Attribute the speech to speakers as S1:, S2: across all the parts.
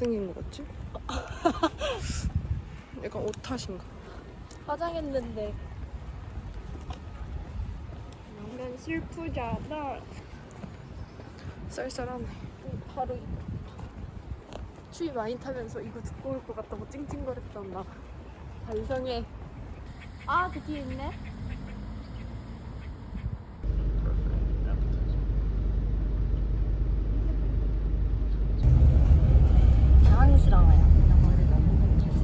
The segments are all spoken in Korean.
S1: 못생긴 것 같지? 약간 옷 탓인가?
S2: 화장했는데 난 슬프잖아
S1: 쌀쌀하네.
S2: 바로 이거. 추위 많이 타면서 이거 듣고 올것 같다고 찡찡거렸던 나 반성해 아저 뒤에 있네
S3: 당황스러워요. 영어를 너무 못해서.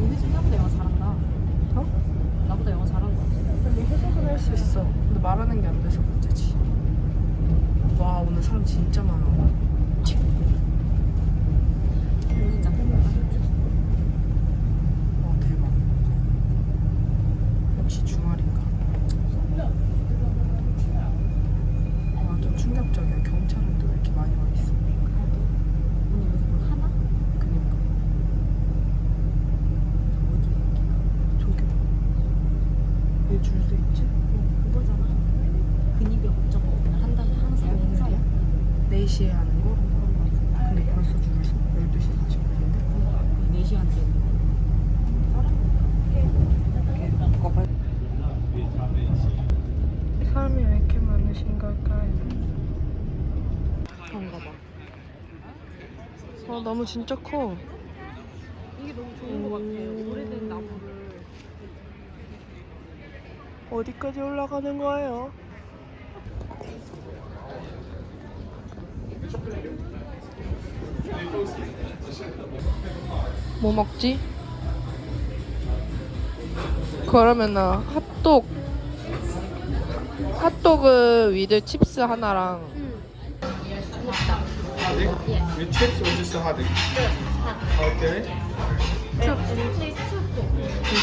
S3: 우리 집 나보다 영어 잘한다. 어? 나보다 영어 잘한 거 같아.
S1: 근데 해석은 할 수 있어. 말하는 게 안 돼서 문제지. 와 오늘 사람 진짜 많아.
S3: 진짜
S1: 와 대박. 역시 주말인가. 와좀 충격적이야. 경찰은 또 왜 이렇게 많이 와 있어?
S3: 오늘 여기서 뭐 하나?
S1: 그니까
S3: 어디 여기가?
S1: 저기 왜 줄 수 있지?
S3: 그거잖아. 근위병 저거 오늘 한 달에 항상 행사야.
S1: 4시에 하는 거? 근데 벌써 줄 서? 12시 40분인데?
S3: 4시간 째.
S1: 사람이 왜 이렇게 많으신 걸까요?
S3: 그런가 봐.
S1: 어 나무 진짜 커.
S3: 이게 너무 좋은 거 같아요. 오래된 나무를.
S1: 어디까지 올라가는 거예요? 뭐 먹지? 그러면은 핫도그 핫도그 위드 칩스 하나랑
S4: With chips or just a hot dog? Okay. Two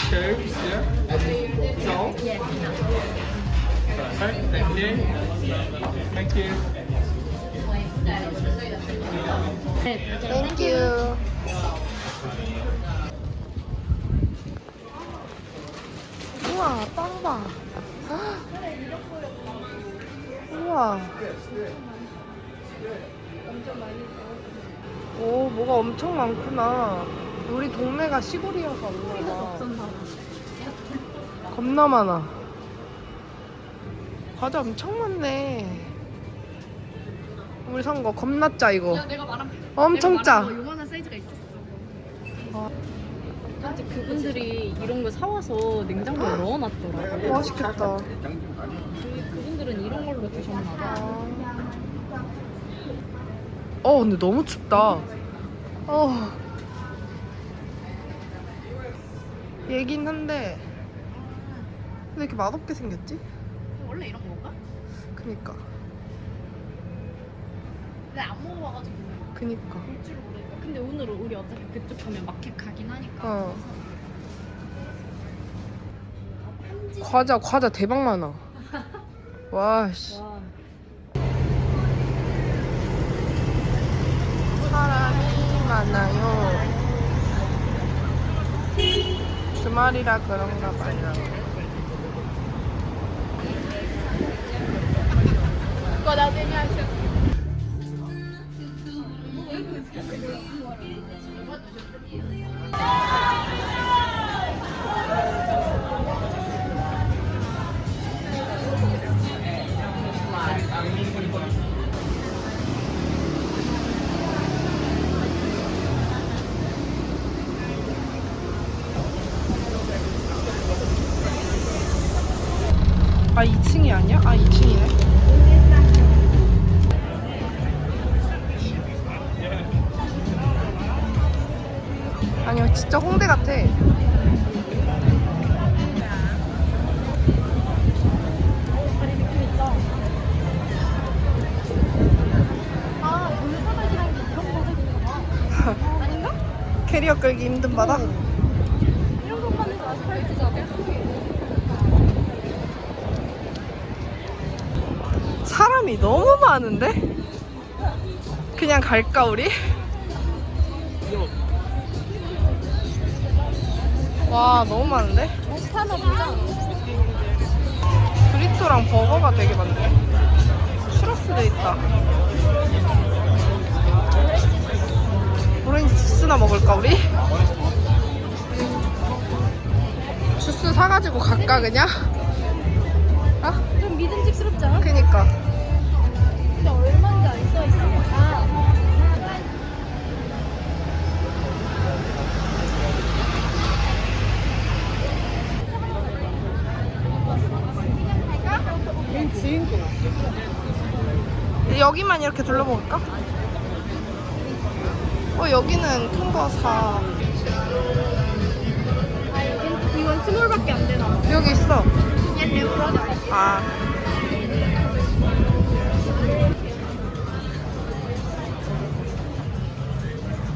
S4: cubes, yeah. So. Perfect. Thank you. Thank you.
S1: 땡큐 우와 빵 봐. 우와. 오 뭐가 엄청 많구나. 우리 동네가 시골이어서 없나 봐 겁나 많아. 과자 엄청 많네 우리 산 거 겁나 짜 이거
S3: 내가 말한
S1: 엄청 짜
S3: 요만한 사이즈가 있었어.
S1: 어.
S3: 진짜 그분들이 이런 거 사와서 냉장고에 넣어놨더라고.
S1: 맛있겠다
S3: 그- 그분들은 이런 걸로 드셨나 봐.
S1: 어 근데 너무 춥다 어 얘긴 한데 왜 이렇게 맛없게 생겼지?
S3: 원래 이런 건가?
S1: 그니까
S3: 근데 안 먹어봐가지고
S1: 그니까
S3: 볼 줄을 모르니까. 근데 오늘 우리 어차피 그쪽 가면 마켓 가긴 하니까.
S1: 어 과자 과자 대박 많아 와 씨
S3: 와.
S1: 사람이 많아요 주말이라 그런가 봐요
S2: 그거 나중에 하셔 Thank you.
S1: 캐리어 끌기 힘든 바닥?
S2: 이런 공간에서 아스팔트잖아
S1: 사람이 너무 많은데? 그냥 갈까 우리? 와 너무 많은데?
S2: 몬스타나 보자
S1: 브리또랑 버거가 되게 많네 추러스 돼 있다 먹을까 우리? 주스 사가지고 갈까 그냥? 아?
S3: 좀 믿음직스럽지 않아?
S1: 그니까
S3: 근데 얼마인지 안. 아.
S1: 여기만 이렇게 둘러볼까? 어 여기는 큰 거 사.
S3: 이건 스몰밖에 안 되나?
S1: 여기 있어. 아.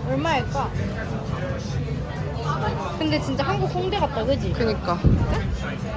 S3: 얼마일까? 근데 진짜 한국 홍대 같다, 그지?
S1: 그니까.
S3: 근데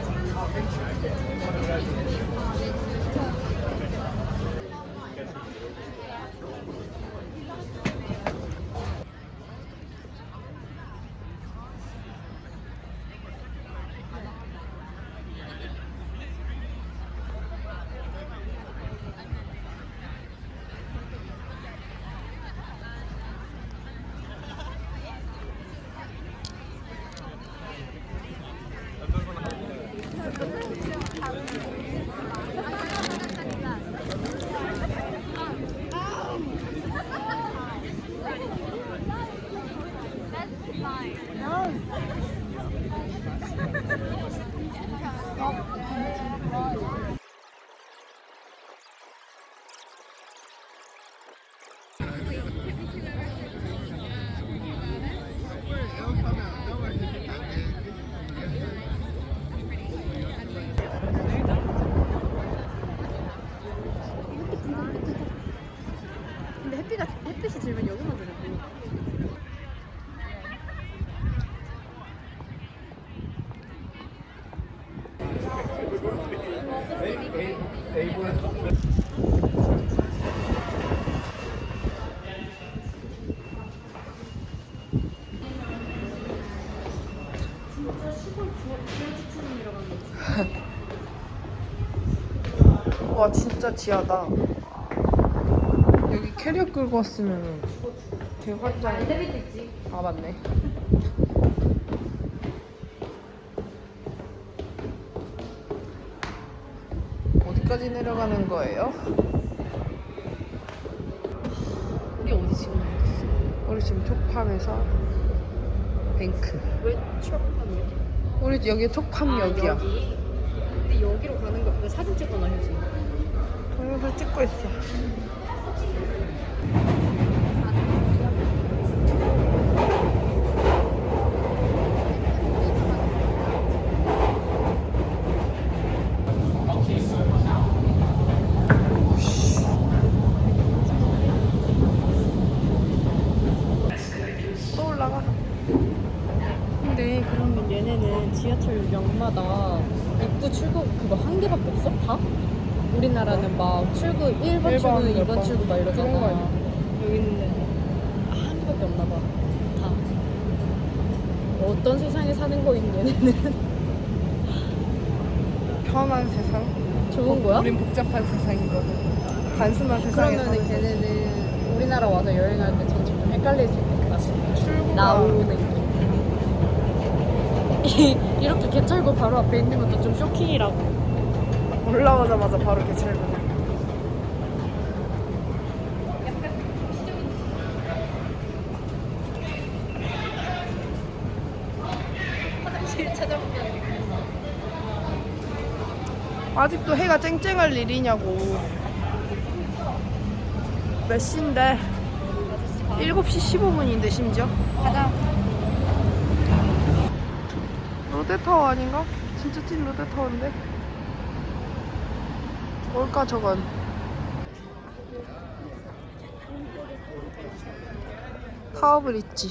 S1: 와 진짜 지하다. 여기 캐리어 끌고 왔으면 대환장.
S3: 엘리베이터 있지.
S1: 아 맞네. 어디까지 내려가는 거예요?
S3: 우리 어디 지금 있어?
S1: 우리 지금 촉팜에서 뱅크.
S3: 왜 취업하는
S1: 우리 여기 촉팜역이야.
S3: 여기. 근데 여기로 가는 거, 왜 사진 찍거나 해지?
S1: 동영상 찍고 있어. 또 올라가.
S3: 근데 그러면 얘네는 지하철역마다 입구 출구 그거 한 개밖에 없어? 다? 우리나라는 막 출구 1번
S1: 일번,
S3: 출구,
S1: 몇
S3: 2번
S1: 번.
S3: 출구 막 이러잖아.
S1: 아니야?
S3: 여기는 아, 한 개밖에 없나 봐. 다. 어떤 세상에 사는 거인 얘네는
S1: 편한 세상.
S3: 좋은 거야?
S1: 우린 복잡한 세상인 거고. 단순한 세상에
S3: 그러면
S1: 사는 거지.
S3: 걔네는 우리나라 와서 여행할 때 전체 좀 헷갈릴 수 있겠다.
S1: 출구가
S3: 나오는 게. 이렇게 개찰고 바로 앞에 있는 것도 좀 쇼킹이라고.
S1: 올라오자마자 바로.
S3: 화장실 찾아보면
S1: 아직도 해가 쨍쨍할 일이냐고. 몇 시인데? 7시 15분인데 심지어?
S3: 가자.
S1: 롯데타워 아닌가? 진짜 찐 롯데타워인데? 뭘까 저건? 타워브릿지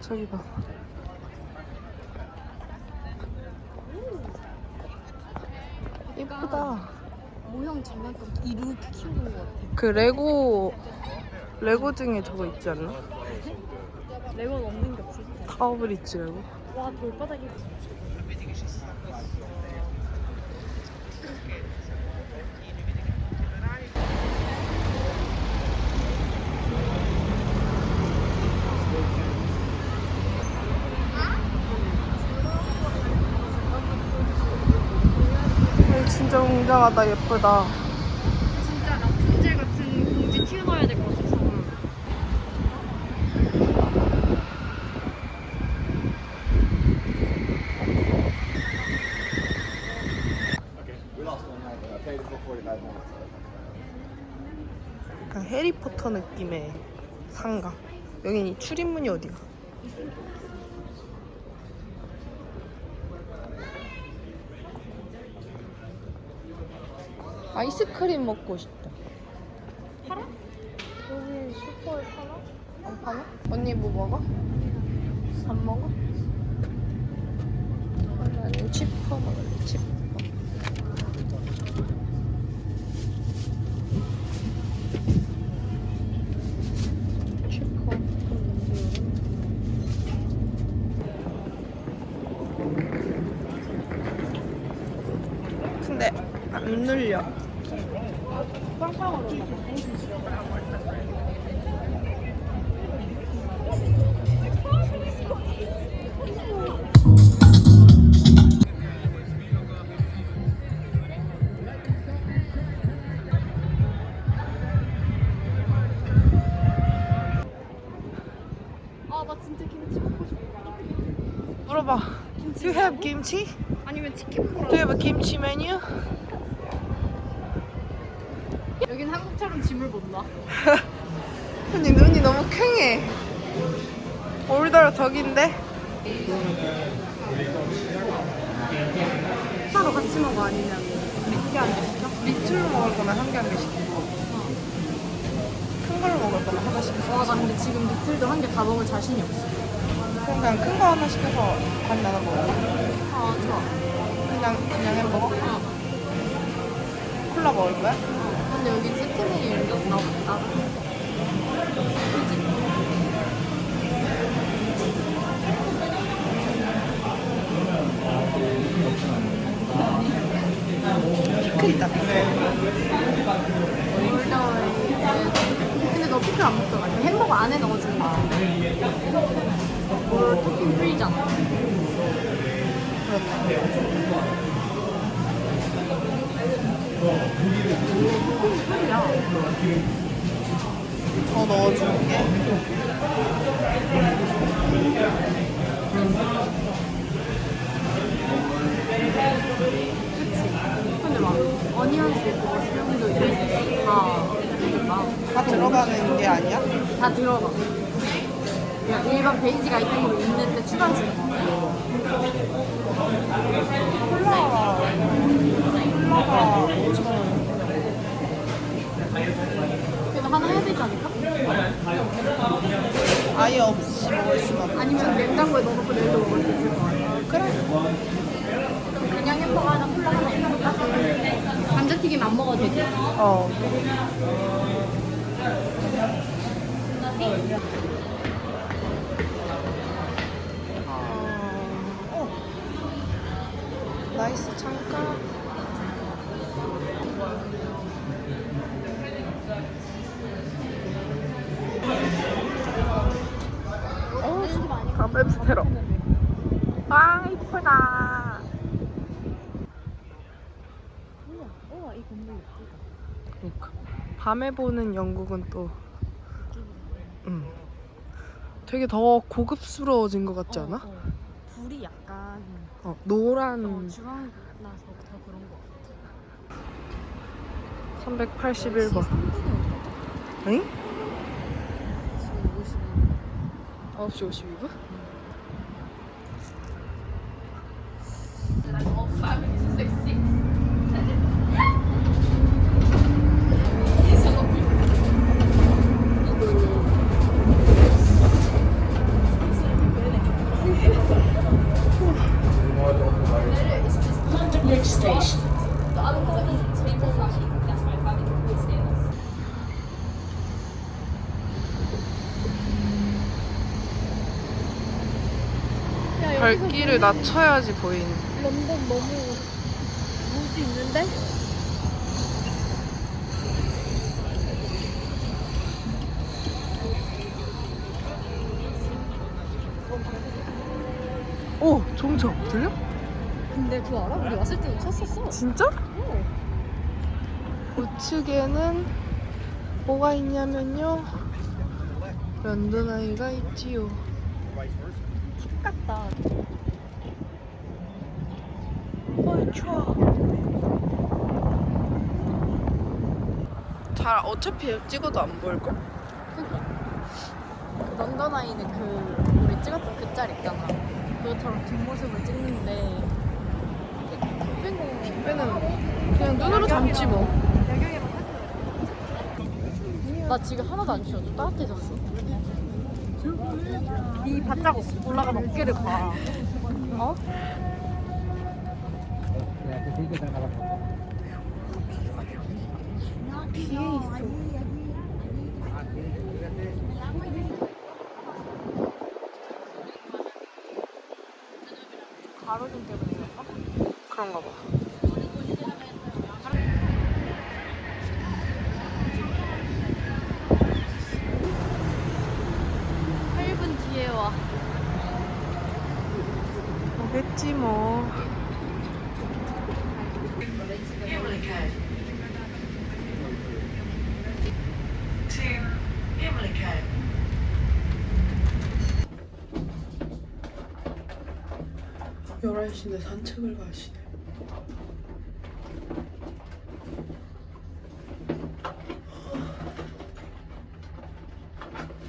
S1: 저기 봐 예쁘다
S3: 모형 장난감 이렇게 키우는 것 같아.
S1: 그 레고 레고 중에 저거 있지 않나?
S3: 레고는 없는 게 없어.
S1: 타워브릿지 레고
S3: 와 돌바닥이.
S1: 굉장하다 예쁘다.
S3: 진짜 라푼젤 같은 공지 튀어나와야 될 것 같아.
S5: We lost one night. I paid it for 45 minutes.
S1: 약간 해리포터 느낌의 상가. 이 출입문이 어디야? 아이스크림 먹고 싶다. 팔아? 여기 슈퍼에 파나? 안 파나? 언니 뭐 먹어? 안 먹어? 아, 나는 치퍼 먹을래. 치퍼. 근데 안 눌려.
S3: 아, 나 진짜 김치 먹고 싶어.
S1: 물어봐. Do you have kimchi?
S3: 아니면 치킨.
S1: Do you have a kimchi menu?
S3: 여긴 한국처럼 짐을 못 놔.
S1: 언니 눈이 너무 퀭해. 올더러 덕인데?
S3: 하나로 같이 먹어 아니면 몇개안 시켜?
S1: 밑으로 먹을 거면 한 개 한 개 시키고 큰 걸로 먹을 거면 하나 시켜서
S3: 와, 나 근데 지금 리틀도 한 개 다 먹을 자신이 없어.
S1: 그럼 그냥 큰 거 하나 시켜서 반 나눠 먹을까?
S3: 아, 좋아.
S1: 그냥 그냥 햄버거?
S3: 어.
S1: 콜라 먹을 거야?
S3: 근데 여기 세트 메뉴 이런 게 없나 보다.
S1: 피클이다 들어가는 게 아니야?
S3: 다 들어가. 그냥 일반 베이직 아이템으로 있는데 추가 주는 거.
S1: 콜라가 콜라가 5천 원
S3: 그래도 하나 해야 되지 않을까?
S1: 아예 없이 먹을 수는 없어
S3: 아니면 냉장고에 넣어놓고 내일도 먹을 수 있을 것 같아.
S1: 그래
S3: 그럼 그냥 햄버거 하나, 콜라 하나 있을까? 감자튀김 안 먹어도 되지?
S1: 어 어. 어. 나이스 잠깐 어, 담배 부테러 아 이쁘다
S3: 우와, 이 건물 예쁘다.
S1: 그러니까 밤에 보는 영국은 또 음. 되게 더 고급스러워진 것 같지 않아?
S3: 어, 어. 불이 약간
S1: 어, 노란
S3: 어, 주황 나서 더 그런 거 같아.
S1: 381번
S3: 3분은
S1: 응?
S3: 지금 50.
S1: 9시 52분? 발길을 낮춰야지 보이는
S3: 런던 너무 무지 있는데?
S1: 오! 종점 들려?
S3: 근데 그거 알아? 우리 왔을 때도 쳤었어.
S1: 진짜?
S3: 어.
S1: 우측에는 뭐가 있냐면요. 런던 아이가 있지요.
S3: 같다.
S1: 잘 어차피 찍어도 안 보일걸?
S3: 런던 아이는 그 우리 찍었던 그 짤 있잖아. 그것처럼 뒷모습을 찍는데
S1: 빼는 그냥 눈으로 담지 뭐.
S3: 나 지금 하나도 안 추워. 좀 따뜻해졌어.
S2: 이 바짝 올라간 어깨를 봐.
S3: 어?
S1: 뒤에 11시인데 산책을 가시네.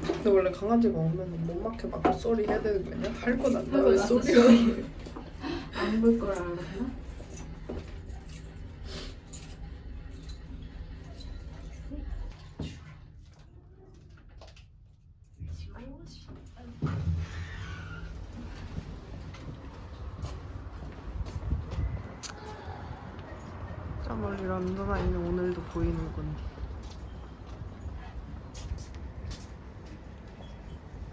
S1: 근데 원래 강아지가 오면 못 막혀 막 소리 해야 되는 거 아니야? 할거 난다. 왜 소리가.
S2: 안 볼 거라 알았나?